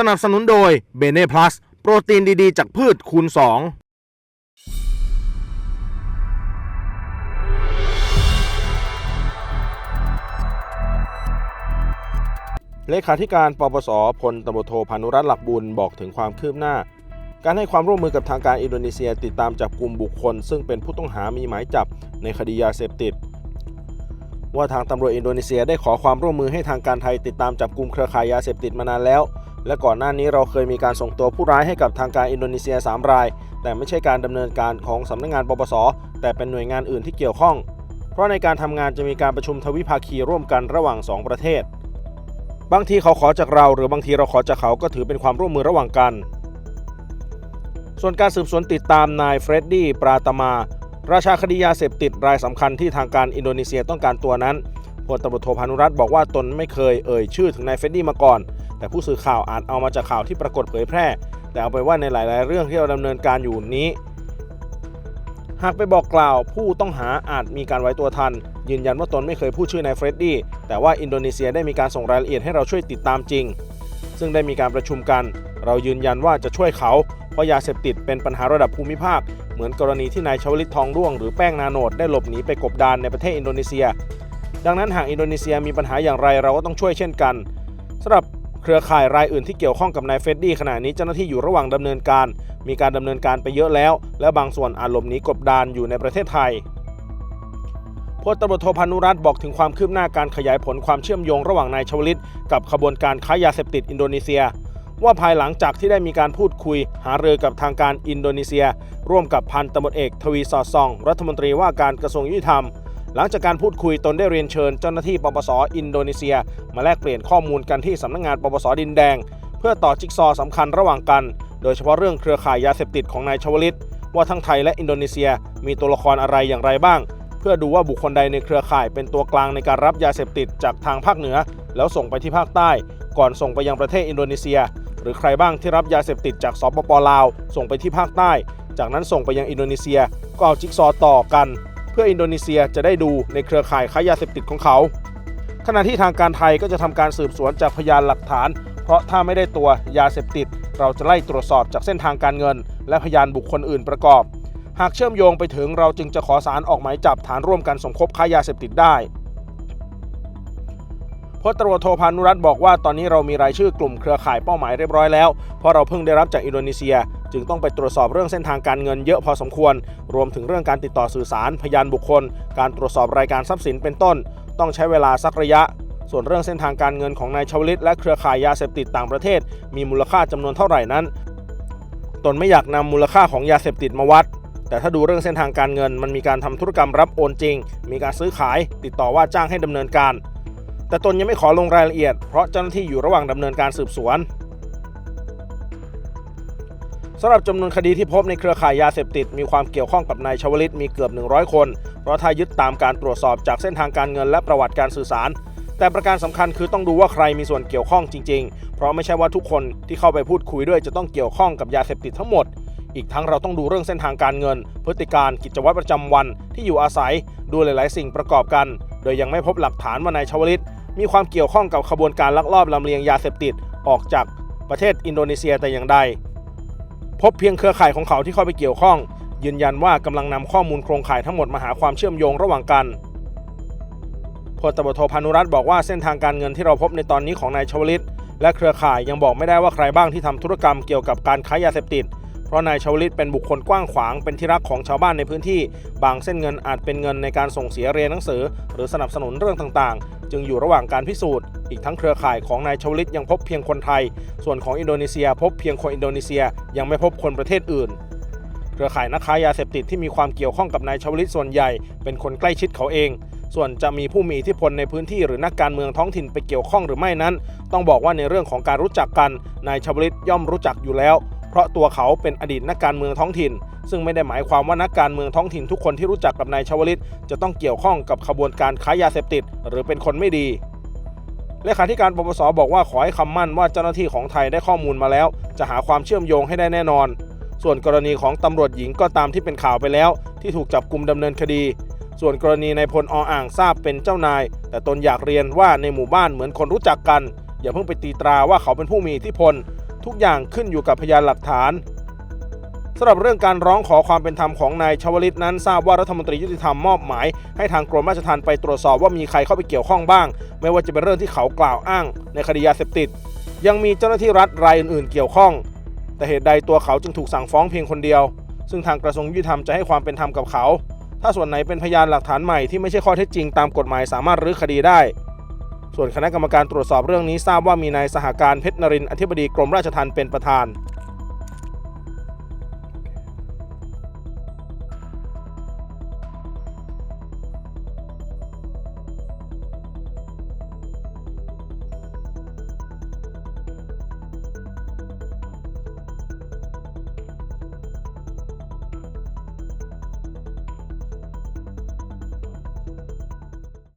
สนับสนุนโดยเบเน่พลัสโปรตีนดีๆ จากพืชคูณ 2เลขาธิการปปสพลตำรวจโทพานุรัตน์หลักบุญบอกถึงความคืบหน้า การให้ความร่วมมือกับทางการอินโดนีเซียติดตามจับกลุ่มบุคคล ซึ่งเป็นผู้ต้องหามีหมายจับในคดียาเสพติด ว่าทางตำรวจอินโดนีเซียได้ขอความร่วมมือให้ทางการไทยติดตามจับกลุ่มเครือข่ายยาเสพติดมานานแล้ว และก่อนหน้านี้เราเคยมีการส่งตัวผู้ร้ายให้กับทางการอินโดนีเซีย 3 ราย แต่ไม่ใช่การดำเนินการของสำนักงานปปส แต่เป็นหน่วยงานอื่นที่เกี่ยวข้อง เพราะในการทำงานจะมีการประชุมทวิภาคีร่วมกันระหว่าง 2 ประเทศ บางทีเขาขอจากเรา หรือบางทีเราขอจากเขาก็ถือเป็นความร่วมมือระหว่างกัน ส่วนการสืบสวนติดตามนายเฟรดดี้ปราตมา ราชาคดียาเสพติดรายสำคัญที่ทางการอินโดนีเซียต้องการตัวนั้นพลตำรวจโทพานุรัตน์บอกว่าตนไม่เคยเอ่ยชื่อถึงนายเฟรดดี้มาก่อน แต่ผู้สื่อข่าวอาจเอามาจากข่าวที่ปรากฏเผยแพร่ แต่เอาไปว่าในหลาย ๆ เรื่องที่เราดำเนินการอยู่นี้ หากไปบอกกล่าวผู้ต้องหาอาจมีการไว้ตัวทัน ยืนยันว่าตนไม่เคยพูดชื่อนายเฟรดดี้แต่ว่าอินโดนีเซียได้มีการส่งรายละเอียดให้เราช่วยติดตามจริง ซึ่งได้มีการประชุมกัน เรายืนยันว่าจะช่วยเขา เพราะยาเสพติดเป็นปัญหาระดับภูมิภาค เหมือนกรณีที่นายชวลิตทองร่วงหรือแป้งนาโนดได้หลบหนีไปกบดานในประเทศอินโดนีเซีย ดังนั้นหากอินโดนีเซียมีปัญหาอย่างไรเราก็ต้องช่วยเช่นกันสำหรับ เครือข่ายรายอื่นที่เกี่ยวข้องกับนายเฟดดี้ขณะนี้เจ้าหน้าที่อยู่ระหว่างดำเนินการ มีการดำเนินการไปเยอะแล้ว และบางส่วนอาจหลบหนีกบดานอยู่ในประเทศไทยพลตำรวจโทพานุรัตน์บอกถึงความคืบหน้าการขยายผลความเชื่อมโยงระหว่างนายชวลิต กับขบวนการค้ายาเสพติดอินโดนีเซีย ว่าภายหลังจากที่ได้มีการพูดคุย หารือกับทางการอินโดนีเซีย ร่วมกับพันตำรวจเอกทวีสอดส่อง รัฐมนตรีว่าการกระทรวงยุติธรรม หลังจากการพูดคุยตนได้เรียนเชิญเจ้าหน้าที่ปปสอินโดนีเซีย มาแลกเปลี่ยนข้อมูลกันที่สำนักงานปปสดินแดง เพื่อต่อจิ๊กซอว์สำคัญระหว่างกัน โดยเฉพาะเรื่องเครือข่ายยาเสพติดของนายชวลิต ว่าทั้งไทยและอินโดนีเซียมีตัวละครอะไรอย่างไรบ้าง เพื่อดูว่าบุคคลใดในเครือข่ายเป็นตัวกลางในการรับยาเสพติดจากทางภาคเหนือ แล้วส่งไปที่ภาคใต้ ก่อนส่งไปยังประเทศอินโดนีเซีย หรือใครบ้างที่รับยาเสพติดจากสปปลาว ส่งไปที่ภาคใต้ จากนั้นส่งไปยังอินโดนีเซียก็เอาจิ๊กซอว์ต่อกัน เพื่ออินโดนีเซียจะได้ดูในเครือข่ายค้ายาเสพติดของเขา ขณะที่ทางการไทยก็จะทำการสืบสวนจากพยานหลักฐาน เพราะถ้าไม่ได้ตัวยาเสพติด เราจะไล่ตรวจสอบจากเส้นทางการเงิน และพยานบุคคลอื่นประกอบ หากเชื่อมโยงไปถึงเราจึงจะขอสารออกหมายจับฐานร่วมกันสมคบค้ายาเสพติดได้พลตรวจโทพานุรัตน์บอกว่าตอนนี้เรามีรายชื่อกลุ่มเครือข่ายเป้าหมายเรียบร้อยแล้ว เพราะเราเพิ่งได้รับจากอินโดนีเซีย จึงต้องไปตรวจสอบเรื่องเส้นทางการเงินเยอะพอสมควร รวมถึงเรื่องการติดต่อสื่อสาร พยานบุคคล การตรวจสอบรายการทรัพย์สินเป็นต้น ต้องใช้เวลาสักระยะ ส่วนเรื่องเส้นทางการเงินของนายชวลิตและเครือข่ายยาเสพติดต่างประเทศ มีมูลค่าจำนวนเท่าไหร่นั้น ตนไม่อยากนำมูลค่าของยาเสพติดมาวัด แต่ถ้าดูเรื่องเส้นทางการเงิน มันมีการทำธุรกรรมรับโอนจริง มีการซื้อขาย ติดต่อว่าจ้างให้ดำเนินการ แต่ตนยังไม่ขอลงรายละเอียดเพราะเจ้าหน้าที่อยู่ระหว่างดำเนินการสืบสวนสำหรับจำนวนคดีที่พบในเครือข่ายยาเสพติด มีความเกี่ยวข้องกับนายชวลิตมีเกือบ 100 คน เพราะถ้ายึดตามการตรวจสอบจากเส้นทางการเงินและประวัติการสื่อสาร แต่ประการสำคัญคือต้องดูว่าใครมีส่วนเกี่ยวข้องจริง ๆ เพราะไม่ใช่ว่าทุกคนที่เข้าไปพูดคุยด้วยจะต้องเกี่ยวข้องกับยาเสพติดทั้งหมด อีกทั้งเราต้องดูเรื่องเส้นทางการเงิน พฤติการกิจวัตรประจำวันที่อยู่อาศัยดูหลาย ๆ สิ่งประกอบกัน โดยยังไม่พบหลักฐานว่านายชวลิต มีความเกี่ยวข้องกับขบวนการลักลอบลำเลียงยาเสพติดออกจากประเทศอินโดนีเซียแต่อย่างใด พบเพียงเครือข่ายของเขาที่เข้าไปเกี่ยวข้อง ยืนยันว่ากำลังนำข้อมูลโครงข่ายทั้งหมดมาหาความเชื่อมโยงระหว่างกันพลตำรวจโทพานุรัตน์บอกว่าเส้นทางการเงินที่เราพบในตอนนี้ของนายชวลิต และเครือข่ายยังบอกไม่ได้ว่าใครบ้างที่ทำธุรกรรมเกี่ยวกับการค้ายาเสพติด เพราะนายชวลิตเป็นบุคคลกว้างขวางเป็นที่รักของชาวบ้านในพื้นที่ บางเส้นเงินอาจเป็นเงินในการส่งเสียเรียนหนังสือ หรือสนับสนุนเรื่องต่างๆ จึงอยู่ระหว่างการพิสูจน์ อีกทั้งเครือข่ายของนายชวลิตยังพบเพียงคนไทย ส่วนของอินโดนีเซียพบเพียงคนอินโดนีเซียยังไม่พบคนประเทศอื่น เครือข่ายนักค้ายาเสพติดที่มีความเกี่ยวข้องกับนายชวลิตส่วนใหญ่ เป็นคนใกล้ชิดเขาเอง ส่วนจะมีผู้มีอิทธิพลในพื้นที่หรือนักการเมืองท้องถิ่นไปเกี่ยวข้องหรือไม่นั้น ต้องบอกว่าในเรื่องของการรู้จักกันนายชวลิตย่อมรู้จักอยู่แล้ว เพราะตัวเขาเป็นอดีตนักการเมืองท้องถิ่น ซึ่งไม่ได้หมายความว่านักการเมืองท้องถิ่นทุกคนที่รู้จักกับนายชวลิตจะต้องเกี่ยวข้องกับขบวนการค้ายาเสพติด หรือเป็นคนไม่ดีเลขาธิการปปสบอกว่าขอให้คำมั่นว่าเจ้าหน้าที่ของไทยได้ข้อมูลมาแล้ว จะหาความเชื่อมโยงให้ได้แน่นอน ส่วนกรณีของตำรวจหญิงก็ตามที่เป็นข่าวไปแล้ว ที่ถูกจับกลุ่มดำเนินคดี ส่วนกรณีนายพลออ่างทราบเป็นเจ้านาย แต่ตนอยากเรียนว่าในหมู่บ้านเหมือนคนรู้จักกัน อย่าเพิ่งไปตีตราว่าเขาเป็นผู้มีอิทธิพล ทุกอย่างขึ้นอยู่กับพยานหลักฐานสำหรับเรื่องการร้องขอความเป็นธรรมของนายชวลิตนั้น ทราบว่ารัฐมนตรียุติธรรมมอบหมาย ให้ทางกรมราชทัณฑ์ไปตรวจสอบว่ามีใครเข้าไปเกี่ยวข้องบ้าง ไม่ว่าจะเป็นเรื่องที่เขากล่าวอ้าง ในคดียาเสพติด ยังมีเจ้าหน้าที่รัฐรายอื่นๆ เกี่ยวข้อง แต่เหตุใดตัวเขาจึงถูกสั่งฟ้องเพียงคนเดียว ซึ่งทางกระทรวงยุติธรรมจะให้ความเป็นธรรมกับเขา ถ้าส่วนไหนเป็นพยานหลักฐานใหม่ที่ไม่ใช่ข้อเท็จจริงตามกฎหมายสามารถรื้อคดีได้ ส่วนคณะกรรมการตรวจสอบเรื่องนี้ทราบว่ามีนายสหการเพชรนรินทร์อธิบดีกรมราชทัณฑ์เป็นประธาน